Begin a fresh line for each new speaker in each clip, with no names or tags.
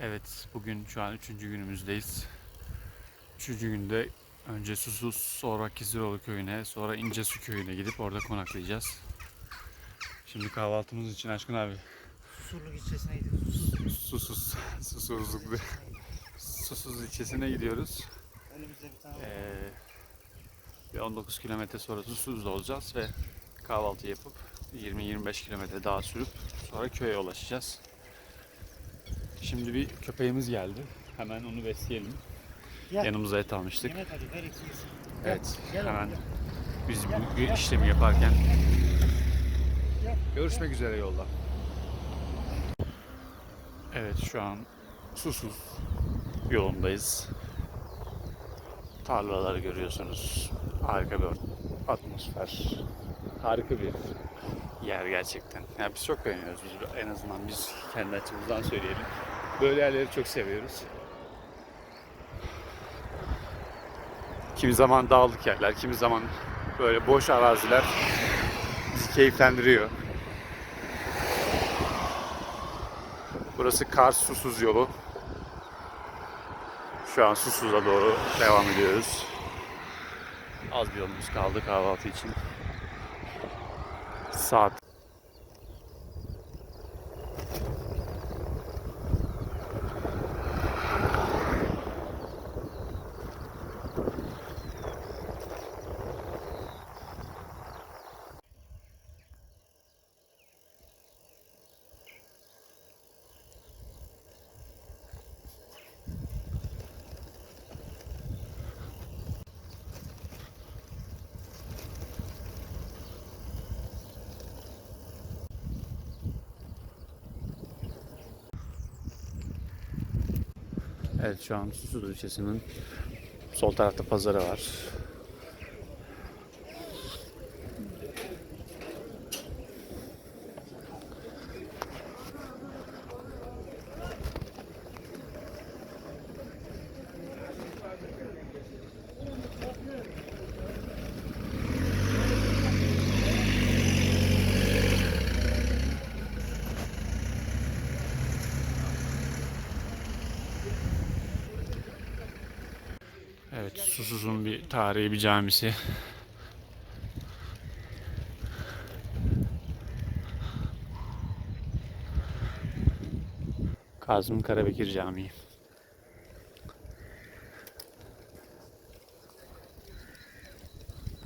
Evet, bugün şu an üçüncü günümüzdeyiz. Üçüncü günde önce Susuz, sonra Kiziroğlu köyüne, sonra İncesu köyüne gidip orada konaklayacağız. Şimdi kahvaltımız için Aşkın abi
Surluk ilçesine gidiyoruz.
Susuz, Susuzluk Susuz ilçesine gidiyoruz.
Önümüzde bir tane
Ee, bir 19 kilometre sonra Susuz'da olacağız ve kahvaltı yapıp 20-25 kilometre daha sürüp sonra köye ulaşacağız. Şimdi bir köpeğimiz geldi. Hemen onu besleyelim.
Gel.
Yanımıza et almıştık.
Yemek hadi ver ikimiz.
Evet,
Gel
hemen biz
Gel,
bu
gel.
işlemi yaparken
Gel.
görüşmek üzere yolda. Evet, şu an susuz yolundayız. Tarlaları görüyorsunuz. Harika bir atmosfer. Harika bir yer gerçekten. Yani biz çok beğeniyoruz. Biz, en azından biz kendi açımızdan söyleyelim. Böyle yerleri çok seviyoruz. Kimi zaman dağlık yerler, kimi zaman böyle boş araziler bizi keyiflendiriyor. Burası Kars Susuz yolu. Şu an Susuz'a doğru devam ediyoruz. Az bir yolumuz kaldı kahvaltı için. Saat Evet şu an Susuz ilçesinin sol tarafta pazarı var. Evet Susuz'un bir tarihi bir camisi. Kazım Karabekir Camii.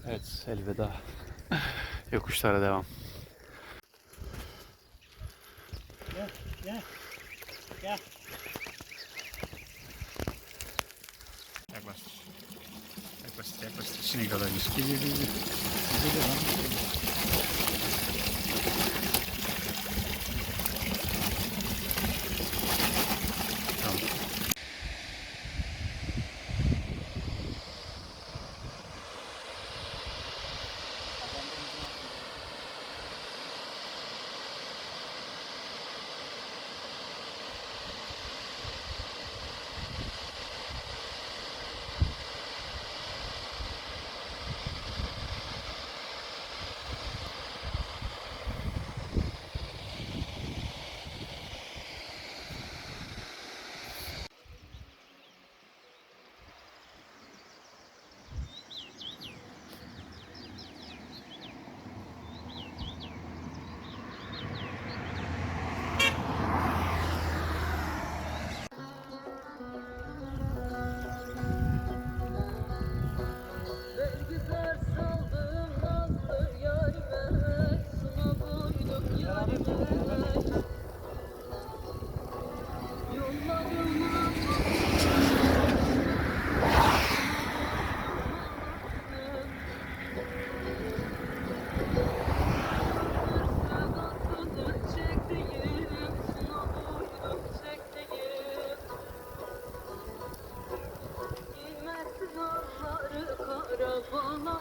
Evet elveda. Yokuşlara devam.
Gel. Gel. Gel.
Yaklaş. İçine kadar gir. Gel, gel, gel. Gel, Bana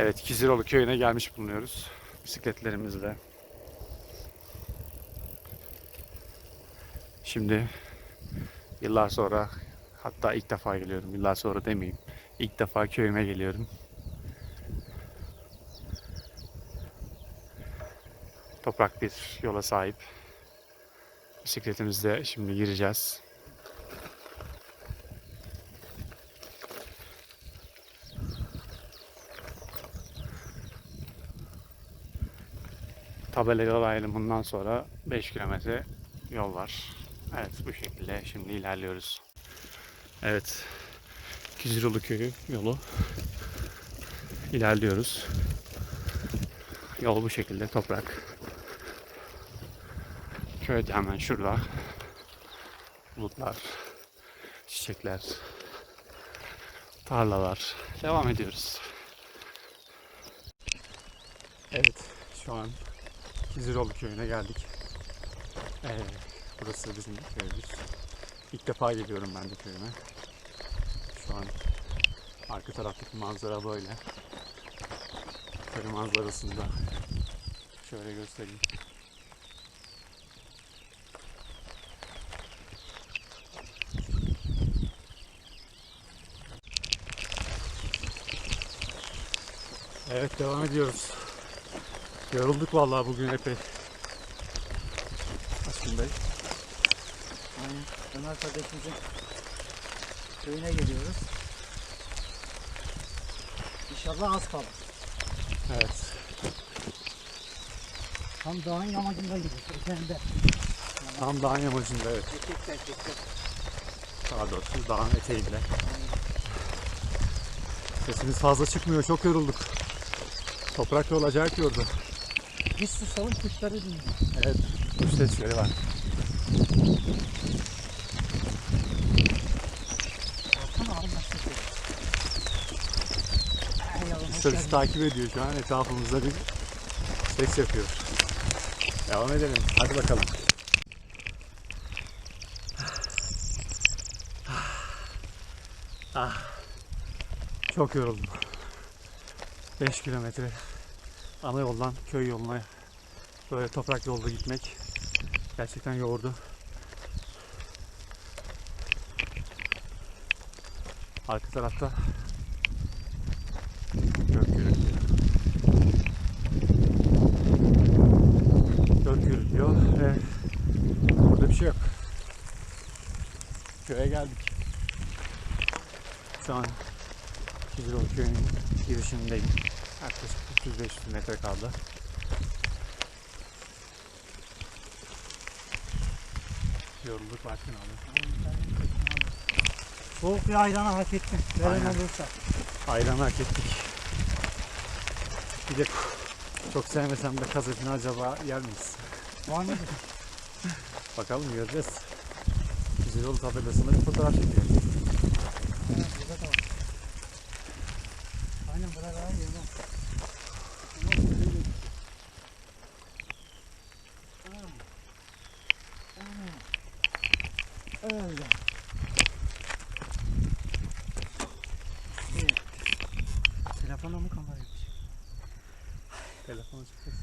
Evet, Kiziroğlu köyüne gelmiş bulunuyoruz. Bisikletlerimizle. Şimdi yıllar sonra hatta ilk defa geliyorum. Yıllar sonra demeyeyim. İlk defa köyüme geliyorum. Toprak bir yola sahip. Bisikletimizle şimdi gireceğiz. Tabela yol ayrımından sonra 5 kilometre yol var. Evet bu şekilde şimdi ilerliyoruz. Evet. Kizirolu köyü yolu ilerliyoruz. Yol bu şekilde toprak. Köy de hemen şurada. Bulutlar, çiçekler, tarlalar. Devam ediyoruz. Evet, şu an Kiziroğlu köyüne geldik. Ee, burası bizim köyümüz. İlk defa geliyorum ben de köyüme. Şu an arka taraftaki manzara böyle. Köy manzarasında şöyle göstereyim. Evet devam ediyoruz. Yorulduk vallahi bugün epey. Bey.
Aynen. Ömer kardeşimizin köyüne geliyoruz. İnşallah az kalır.
Evet.
Tam dağın yamacında gidiyoruz. Ötende.
Tam dağın yamacında evet.
Erkekler erkekler.
Daha doğrusu dağın eteğinde. Sesimiz fazla çıkmıyor. Çok yorulduk. Toprak yol acayip yordu.
Biz susalım kuşları dinleyelim.
Evet. Kuş sesleri var. Kuşlar takip ediyor şu an. Etrafımızda bir ses yapıyor. Devam edelim. Hadi bakalım. Ah. Çok yoruldum. 5 kilometre ana yoldan köy yoluna böyle toprak yolda gitmek gerçekten yordu. Arka tarafta gök gürültüyor. Gök gürültüyor ve burada bir şey yok. Köye geldik. Şu an Kiziroğlu köyünün girişindeyim. Yaklaşık 300-500 metre kaldı. Yorulduk Barkın abi.
Soğuk bir ayranı hak ettin. Veren olursa.
Ayran hak ettik. Bir de çok sevmesem de kazakını acaba yer miyiz?
Var mıdır?
Bakalım göreceğiz. Güzel tabelasında bir fotoğraf çekiyor.
Evet, burada da var. Aynen burada daha iyi. lan. Öyle. Evet. Telefona mı kameraymış?
Telefonu çıkıyor.